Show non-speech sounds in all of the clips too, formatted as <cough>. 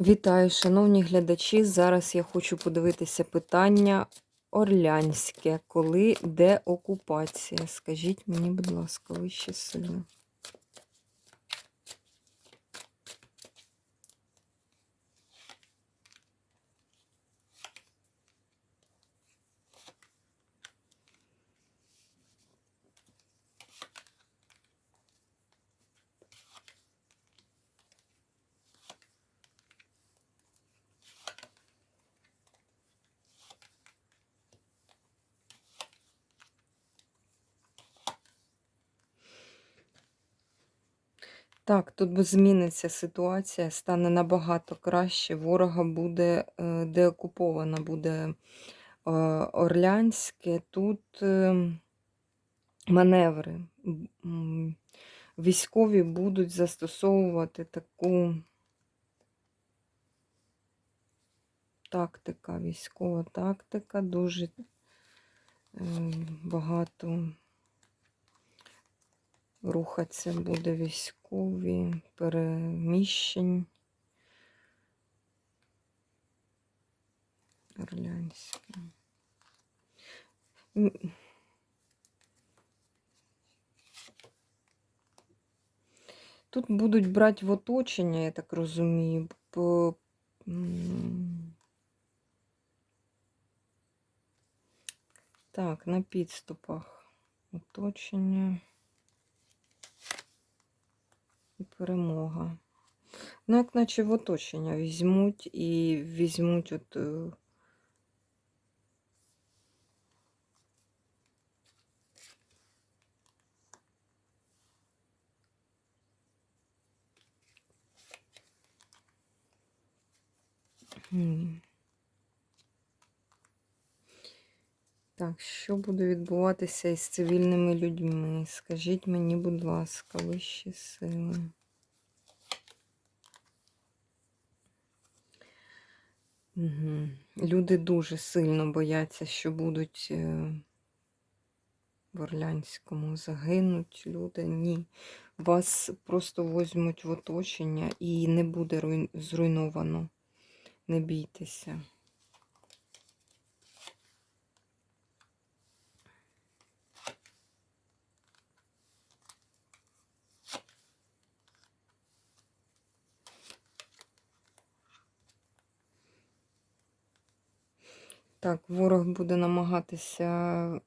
Вітаю, шановні глядачі. Зараз я хочу подивитися питання Орлянське. Коли де окупація? Скажіть мені, будь ласка, вище сили. Так, тут зміниться ситуація, стане набагато краще. Ворога буде е, деокупована, буде е, Орлянське. Тут е, маневри. Військові будуть застосовувати таку тактика, військова тактика, дуже е, багато рухатися буде військові, переміщень. Орлянське. М, Тут будуть брати в оточення, я так розумію. По... м, Так, на підступах. Оточення. Перемога. Ну, як наче в оточення візьмуть і візьмуть от. е, Так, що буде відбуватися із цивільними людьми? Скажіть мені, будь ласка, вищі сили. Угу. Люди дуже сильно бояться, що будуть е, в Орлянському загинуть люди. Ні. Вас просто возьмуть в оточення і не буде зруйновано. Не бійтеся. Так, ворог буде намагатися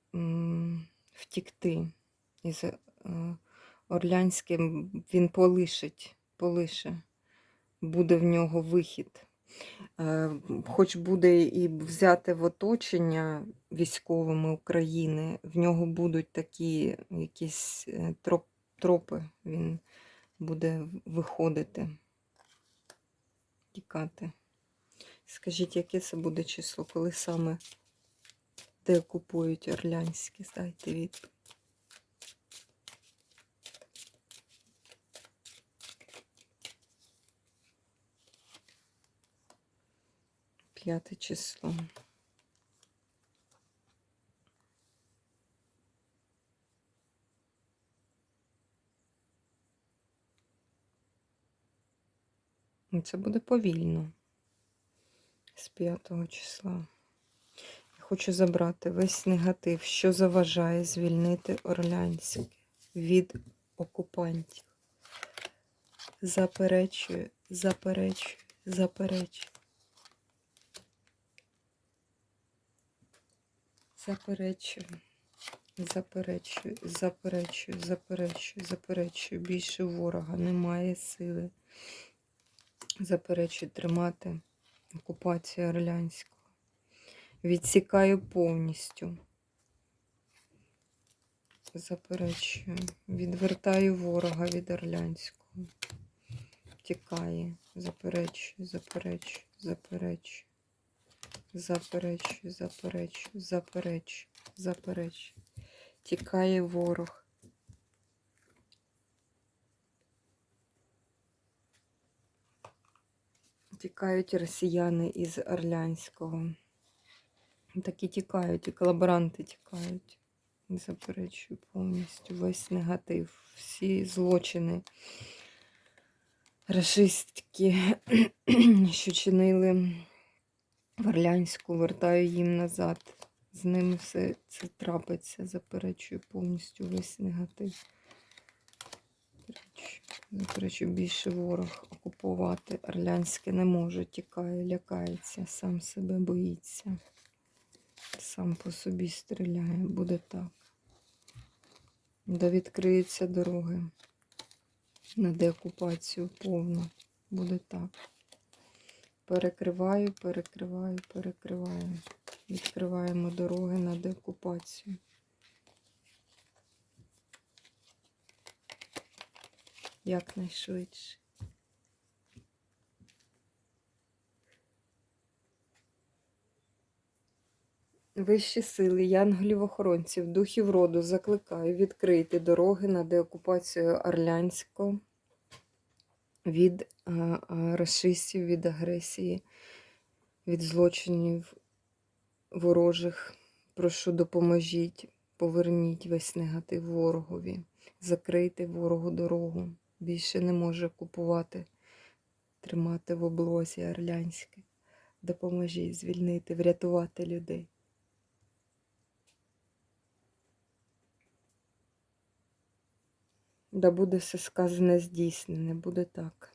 втікти із е, Орлянським. Він полишить, полише, буде в нього вихід. Е, Хоч буде і взяти в оточення військовими України, в нього будуть такі якісь е, троп, тропи, він буде виходити, тікати. Скажіть, яке це буде число, коли саме де купують Орлянські? Здайте відповідь. П'яте число. Ну, Це буде повільно з 5 числа. Я хочу забрати весь негатив, що заважає звільнити Орлянське від окупантів. Заперечую, заперечую, заперечую. Заперечую, заперечую, заперечую, заперечую, заперечую. Більше ворога немає сили. Заперечую тримати окупацію Орлянського. Відсікаю повністю. Заперечую. Відвертаю ворога від Орлянського. Тікає. Заперечую, заперечую, заперечую. Заперечую, заперечую, заперечую, заперечую. Тікає ворог. Тікають росіяни із Орлянського. Такі тікають, і колаборанти тікають. Заперечую повністю весь негатив, всі злочини Рашистські, <clears throat> що чинили в Орлянську, вертаю їм назад. З ними все це трапиться, заперечую повністю весь негатив. Заперечую, Заперечую, більше ворог окупувати Орлянське не може, тікає, лякається, сам себе боїться. Сам по собі стріляє, буде так. Да відкриються дороги на деокупацію повну. Буде так. Перекриваю, перекриваю, перекриваю. Відкриваємо дороги на деокупацію. Якнайшвидше. Вищі сили, янголів-охоронців, духів роду закликаю відкрити дороги на деокупацію Орлянського від е, е, расистів, від агресії, від злочинів ворожих. Прошу, допоможіть, поверніть весь негатив ворогові, закрийте ворогу дорогу. Більше не може купувати, тримати в облозі Орлянське. Допоможіть звільнити, врятувати людей. Да буде все сказане здійснене, буде так.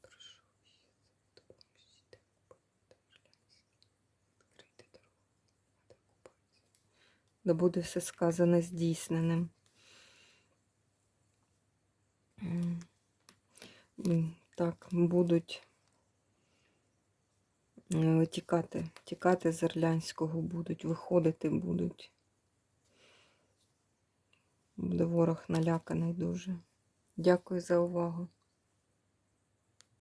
Прошу, допоможіть, відкрити дорогу, Да буде все сказане здійсненим. Так, будуть е, тікати, тікати з Орлянського будуть, виходити будуть. Буде ворог наляканий дуже. Дякую за увагу.